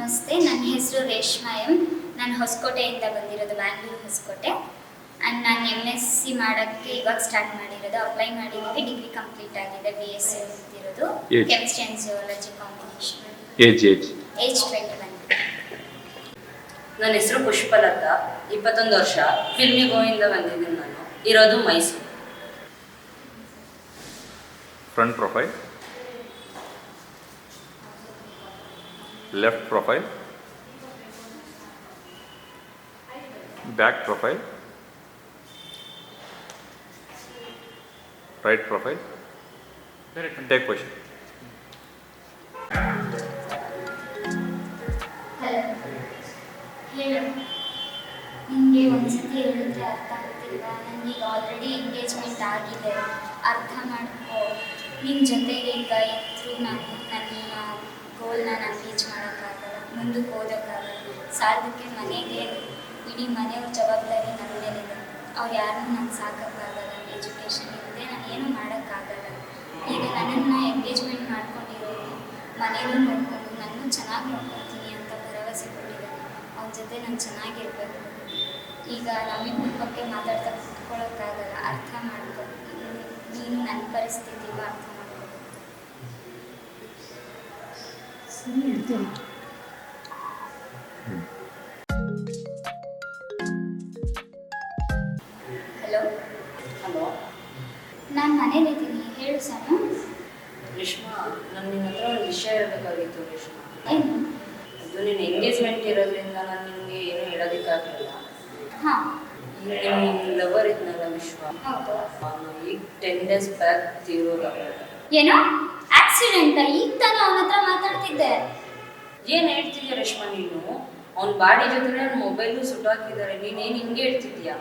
ನಮಸ್ತೆ ನನ್ನ ಹೆಸರು ರೇಷ್ಮಾ ಎಂ. ನಾನು ಹೊಸಕೋಟೆಯಿಂದ ಬಂದಿರೋದು ಬ್ಯಾಂಗ್ಳೂರು ಹೊಸಕೋಟೆ. ಆ್ಯಂಡ್ ನಾನು ಎಂ ಎಸ್ ಸಿ ಮಾಡೋಕ್ಕೆ ಇವಾಗ ಸ್ಟಾರ್ಟ್ ಮಾಡಿರೋದು ಅಪ್ಲೈ ಮಾಡಿದ್ದೀವಿ ಡಿಗ್ರಿ ಕಂಪ್ಲೀಟ್ ಆಗಿದೆ B S C ಓದ್ತಿರೋದು? Chemistry and geology combination age age age twenty one ನನ್ನ ಹೆಸರು ಪುಷ್ಪಲತಾ ಇಪ್ಪತ್ತೊಂದು ವರ್ಷ. ಫಿಲ್ಮಿ ಗೋವಿಂದ ಬಂದಿದ್ದೀನಿ ನಾನು. ಇರೋದು Mysore. Front profile left profile, back profile, profile take position hello ಹೇಳು ನಿಮಗೆ ಒಂದ್ಸತಿ ಹೇಳಿದ್ರೆ ಅರ್ಥ ಆಗ್ತಿಲ್ವಾ ನನಗೆ ಆಲ್ರೆಡಿ ಎಂಗೇಜ್ಮೆಂಟ್ ಆಗಿದೆ ಅರ್ಥ ಮಾಡ್ಕೋ ನಿನ್ನ ಜೊತೆಗೆ ಈಗ ಇದ್ರು ನಾನು ನನ್ನ ಗೋಲ್ನ ನಾನು ರೀಚ್ ಮಾಡೋಕ್ಕಾಗಲ್ಲ, ಮುಂದಕ್ಕೆ ಓದೋಕ್ಕಾಗಲ್ಲ ಸಾಲದಕ್ಕೆ ಮನೆಗೆ ಇಡೀ ಮನೆಯವ್ರ ಜವಾಬ್ದಾರಿ ನನ್ನ ಮೇಲಿದೆ. ಅವ್ರು ಯಾರನ್ನೂ ನಾನು ಸಾಕೋಕ್ಕಾಗಲ್ಲ. ಎಜುಕೇಷನ್ ಇಲ್ಲದೆ ನಾನು ಏನೂ ಮಾಡೋಕ್ಕಾಗಲ್ಲ. ಈಗ ನನ್ನನ್ನು ಎಂಗೇಜ್ಮೆಂಟ್ ಮಾಡ್ಕೊಂಡಿರೋದು ಮನೇಲೂ ನೋಡ್ಕೊಂಡು ನಾನು ಚೆನ್ನಾಗಿ ನೋಡ್ಕೊತೀನಿ ಅಂತ ಭರವಸೆ ಕೊಟ್ಟಿದ್ದಾರೆ. ಅವ್ರ ಜೊತೆ ನಾನು ಚೆನ್ನಾಗಿರ್ಬೇಕು. ಈಗ ನಮ್ಮಿಬ್ಬರ ಬಗ್ಗೆ ಮಾತಾಡ್ತಾ ಕುತ್ಕೊಳ್ಳೋಕ್ಕಾಗಲ್ಲ ಅರ್ಥ ಮಾಡ್ಕೊ, ನೀನು ನನ್ನ ಪರಿಸ್ಥಿತಿ ಅರ್ಥ ಹಲೋ ಹಲೋ ನಾನು ಮನೇಲಿದ್ದೀನಿ ಹೇಳು ಸಾನು. ರೇಷ್ಮಾ ನಾನು ನಿನ್ನ ಹತ್ರ ಒಂದು ವಿಷಯ ಹೇಳಬೇಕಾಗಿತ್ತು ರೇಷ್ಮಾ. ಏನು? ಅದು ನಿನ್ನ ಎಂಗೇಜ್ಮೆಂಟ್ ಇರೋದ್ರಿಂದ ನಾನು ನಿಮಗೆ ಏನು ಹೇಳೋದಕ್ಕಾಗಲಿಲ್ಲ. ಹಾಂ. ನಿಮ್ಮ ಲವರ್ ಇದ್ನಲ್ಲ ವಿಶ್ವ. ಈಗ ಟೆನ್ ಡೇಸ್ ಬ್ಯಾಕ್ ತೀರೋದ ಏನೋ? ಆಕ್ಸಿಡೆಂಟ ಈಗ ತಾನೇ ಅವನ ಹತ್ರ ಮಾತಾಡ್ತಿದ್ದೆ. ಏನು ಹೇಳ್ತಿದ್ಯಾ ರೇಷ್ಮಾ ನೀನು? ಅವ್ನ ಬಾಡಿ ಜೊತೆ ನನ್ನ ಮೊಬೈಲು ಸುಟ್ಟಾಕಿದ್ದಾರೆ ನೀನೇನು ಹಿಂಗೆ ಹೇಳ್ತಿದ್ಯಾ?